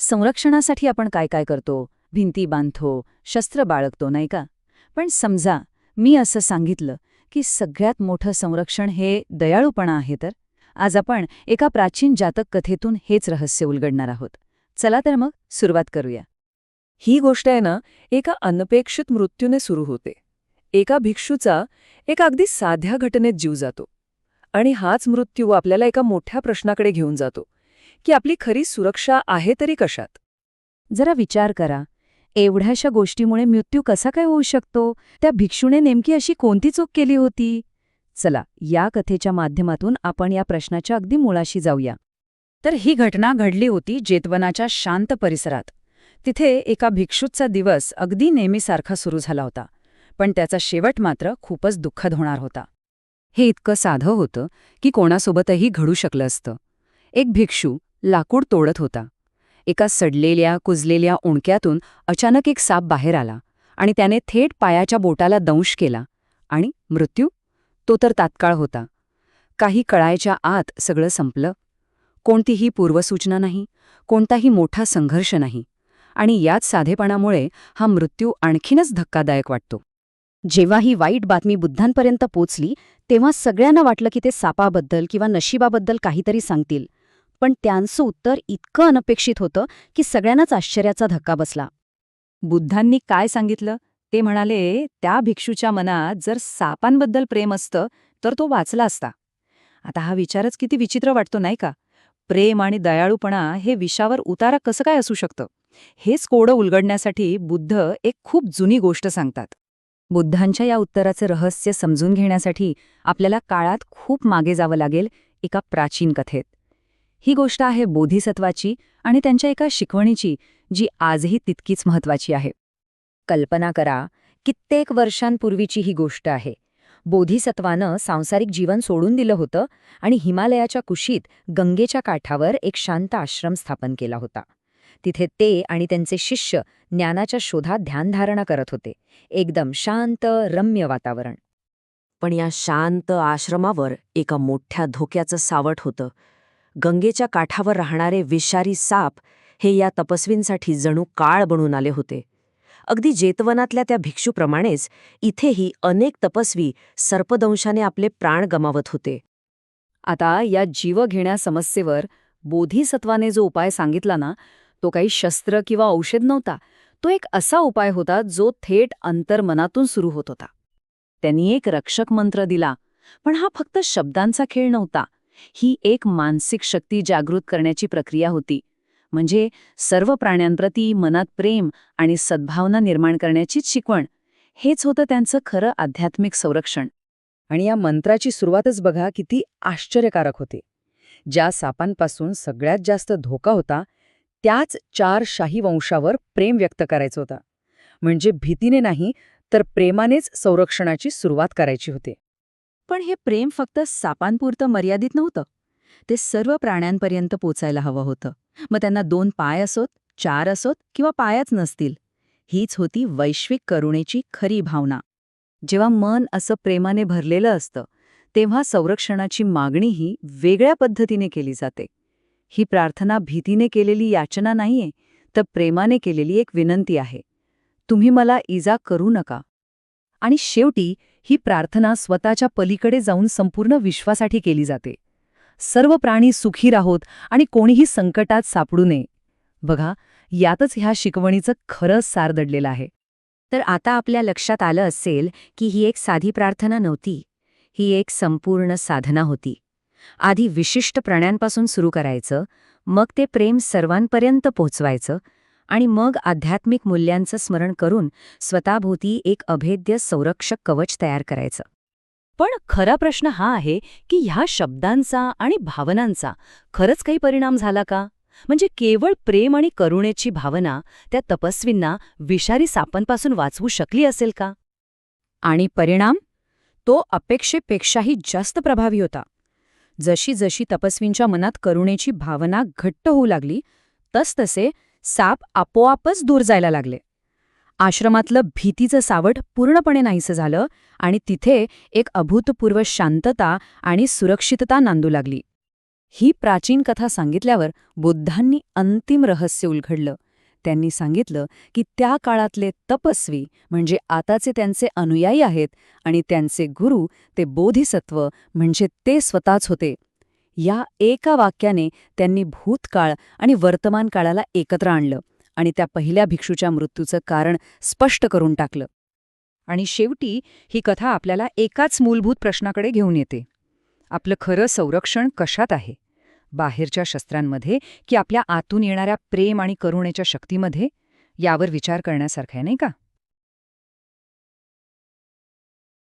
संरक्षणासाठी आपण काय काय करतो? भिंती बांधतो शस्त्र बाळगतो नाही का? पण समजा मी असं सांगितलं की सगळ्यात मोठं संरक्षण हे दयाळूपणा आहे तर? आज आपण एका प्राचीन जातक कथेतून हेच रहस्य उलगडणार आहोत. चला तर मग सुरुवात करूया. ही गोष्ट आहे ना एका अनपेक्षित मृत्यूने सुरू होते. एका भिक्षूचा एका अगदी साध्या घटनेत जीव जातो. आणि हाच मृत्यू आपल्याला एका मोठ्या प्रश्नाकडे घेऊन जातो. की आपली खरी सुरक्षा आहे तरी कशात? जरा विचार करा. एवढ्याशा गोष्टीमुळे मृत्यू कसा काय होऊ शकतो? त्या भिक्षूने नेमकी अशी कोणती चूक केली होती? चला या कथेच्या माध्यमातून आपण या प्रश्नाच्या अगदी मुळाशी जाऊया. तर ही घटना घडली होती जेतवनाच्या शांत परिसरात. तिथे एका भिक्षूचा दिवस अगदी नेहमीसारखा सुरू झाला होता पण त्याचा शेवट मात्र खूपच दुःखद होणार होता. हे इतकं साधं होतं की कोणासोबतही घडू शकलं असतं. एक भिक्षू लाकूड तोडत होता. एका सडलेल्या कुजलेल्या ओणक्यातून अचानक एक साप बाहेर आला आणि त्याने थेट पायाच्या बोटाला दंश केला आणि मृत्यू? तो तर तात्काळ होता. काही कळायच्या आत सगळं संपलं. कोणतीही पूर्वसूचना नाही कोणताही मोठा संघर्ष नाही आणि याच साधेपणामुळे हा मृत्यू आणखीनच धक्कादायक वाटतो. जेव्हा ही वाईट बातमी बुद्धांपर्यंत पोचली तेव्हा सगळ्यांना वाटलं की ते सापाबद्दल किंवा नशिबाबद्दल काहीतरी सांगतील. पण त्यांचं उत्तर इतकं अनपेक्षित होतं की सगळ्यांनाच आश्चर्याचा धक्का बसला. बुद्धांनी काय सांगितलं? ते म्हणाले त्या भिक्षूच्या मनात जर सापांबद्दल प्रेम असतं तर तो वाचला असता. आता हा विचारच किती विचित्र वाटतो नाही का? प्रेम आणि दयाळूपणा हे विषावर उतारा कसं काय असू शकतं? हेच कोडं उलगडण्यासाठी बुद्ध एक खूप जुनी गोष्ट सांगतात. बुद्धांच्या या उत्तराचं रहस्य समजून घेण्यासाठी आपल्याला काळात खूप मागे जावं लागेल एका प्राचीन कथेत. ही गोष्ट आहे बोधिसत्वाची आणि त्यांच्या एका शिकवणीची जी आजही तितकीच महत्वाची आहे. कल्पना करा कित्येक वर्षांपूर्वीची ही गोष्ट आहे. बोधिसत्वानं सांसारिक जीवन सोडून दिलं होतं आणि हिमालयाच्या कुशीत गंगेच्या काठावर एक शांत आश्रम स्थापन केला होता. तिथे ते आणि त्यांचे शिष्य ज्ञानाच्या शोधात ध्यानधारणा करत होते. एकदम शांत रम्य वातावरण. पण या शांत आश्रमावर एका मोठ्या धोक्याचं सावट होतं. गंगेच्या काठावर राहणारे विषारी साप हे या तपस्वींसाठी जणू काळ बनून आले होते. अगदी जेतवनातल्या त्या भिक्षूप्रमाणेच इथेही अनेक तपस्वी सर्पदंशाने आपले प्राण गमावत होते. आता या जीवघेण्या समस्येवर बोधिसत्वाने जो उपाय सांगितला ना तो काही शस्त्र किंवा औषध नव्हता. तो एक असा उपाय होता जो थेट अंतर्मनातून सुरू होत होता. त्यांनी एक रक्षक मंत्र दिला पण हा फक्त शब्दांचा खेळ नव्हता. ही एक मानसिक शक्ती जागृत करण्याची प्रक्रिया होती. म्हणजे सर्व प्राण्यांप्रती मनात प्रेम आणि सद्भावना निर्माण करण्याचीच शिकवण. हेच होतं त्यांचं खरं आध्यात्मिक संरक्षण. आणि या मंत्राची सुरुवातच बघा किती आश्चर्यकारक होते. ज्या सापांपासून सगळ्यात जास्त धोका होता त्याच चार शाही वंशावर प्रेम व्यक्त करायचं होता. म्हणजे भीतीने नाही तर प्रेमानेच संरक्षणाची सुरुवात करायची होते. पण हे प्रेम फक्त सापांपुरतं मर्यादित नव्हतं. ते सर्व प्राण्यांपर्यंत पोचायला हवं होतं. मग त्यांना दोन पाय असोत चार असोत किंवा पायच नसतील. हीच होती वैश्विक करुणेची खरी भावना. जेव्हा मन असं प्रेमाने भरलेलं असतं तेव्हा संरक्षणाची मागणीही वेगळ्या पद्धतीने केली जाते. ही प्रार्थना भीतीने केलेली याचना नाहीये तर प्रेमाने केलेली एक विनंती आहे. तुम्ही मला इजा करू नका. आणि शेवटी ही प्रार्थना स्वतःच्या पलीकडे जाऊन संपूर्ण विश्वासाठी केली जाते. सर्व प्राणी सुखी राहोत आणि कोणीही संकटात सापडू नये. बघा यातच ह्या शिकवणीचं खरंच सार दडलेलं आहे. तर आता आपल्या लक्षात आलं असेल की ही एक साधी प्रार्थना नव्हती. ही एक संपूर्ण साधना होती. आधी विशिष्ट प्राण्यांपासून सुरू करायचं मग ते प्रेम सर्वांपर्यंत पोहोचवायचं आणि मग आध्यात्मिक मूल्यांचं स्मरण करून स्वतःभोवती एक अभेद्य संरक्षक कवच तयार करायचं. पण खरा प्रश्न हा आहे की ह्या शब्दांचा आणि भावनांचा खरंच काही परिणाम झाला का? म्हणजे केवळ प्रेम आणि करुणेची भावना त्या तपस्वींना विषारी सापांपासून वाचवू शकली असेल का? आणि परिणाम? तो अपेक्षेपेक्षाही जास्त प्रभावी होता. जशी जशी तपस्वींच्या मनात करुणेची भावना घट्ट होऊ लागली तसतसे साप आपोआपच दूर जायला लागले. आश्रमातलं भीतीचं सावट पूर्णपणे नाहीसं झालं आणि तिथे एक अभूतपूर्व शांतता आणि सुरक्षितता नांदू लागली. ही प्राचीन कथा सांगितल्यावर बुद्धांनी अंतिम रहस्य उलघडलं त्यांनी सांगितलं की त्या काळातले तपस्वी म्हणजे आताचे त्यांचे अनुयायी आहेत आणि त्यांचे गुरु ते बोधिसत्व म्हणजे ते स्वतःच होते. या एका वाक्याने त्यांनी भूतकाळ आणि वर्तमान काळाला एकत्र आणलं आणि त्या पहिल्या भिक्षूच्या मृत्यूचं कारण स्पष्ट करून टाकलं. आणि शेवटी ही कथा आपल्याला एकाच मूलभूत प्रश्नाकडे घेऊन येते. आपलं खरं संरक्षण कशात आहे? बाहेरच्या शस्त्रांमध्ये की आपल्या आतून येणाऱ्या प्रेम आणि करुणेच्या शक्तीमध्ये? यावर विचार करण्यासारखा आहे नाही का?